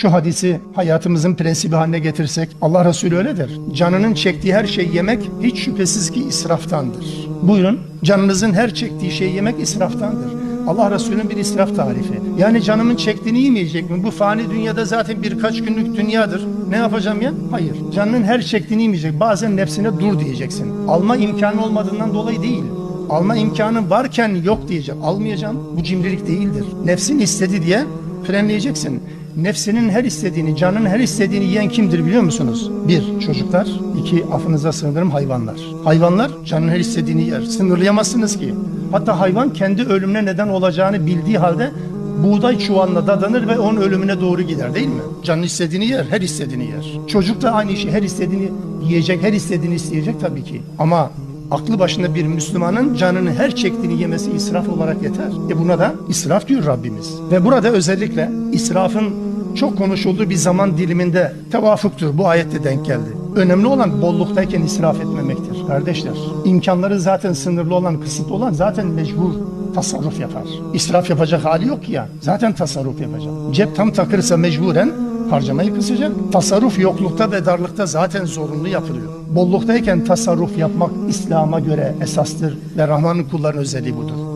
şu hadisi hayatımızın prensibi haline getirsek Allah Resulü öyle der. Canının çektiği her şey yemek hiç şüphesiz ki israftandır. Buyurun canınızın her çektiği şey yemek israftandır. Allah Resulü'nün bir israf tarifi. Yani canımın çektiğini yemeyecek mi? Bu fani dünyada zaten birkaç günlük dünyadır. Ne yapacağım ya? Hayır. Canının her çektiğini yemeyecek. Bazen nefsine dur diyeceksin. Alma imkanı olmadığından dolayı değil. Alma imkanı varken yok diyeceğim. Almayacağım. Bu cimrilik değildir. Nefsin istedi diye frenleyeceksin. Nefsinin her istediğini, canın her istediğini yiyen kimdir biliyor musunuz? Bir, çocuklar. iki affınıza sığınırım hayvanlar. Hayvanlar canın her istediğini yer. Sınırlayamazsınız ki. Hatta hayvan kendi ölümüne neden olacağını bildiği halde buğday çuvalına dadanır ve onun ölümüne doğru gider değil mi? Canın istediğini yer, her istediğini yer. Çocuk da aynı işi her istediğini yiyecek, her istediğini isteyecek tabii ki. Ama aklı başında bir Müslümanın canını her çektiğini yemesi israf olarak yeter. E buna da israf diyor Rabbimiz. Ve burada özellikle israfın çok konuşulduğu bir zaman diliminde tevafuktur. Bu ayette denk geldi. Önemli olan bolluktayken israf etmemektir kardeşler. İmkanları zaten sınırlı olan, kısıtlı olan zaten mecbur tasarruf yapar. İsraf yapacak hali yok ya. Zaten tasarruf yapacak. Cep tam takırsa mecburen harcamayı kısacak. Tasarruf yoklukta ve darlıkta zaten zorunlu yapılıyor. Bolluktayken tasarruf yapmak İslam'a göre esastır ve Rahman'ın kullarının özelliği budur.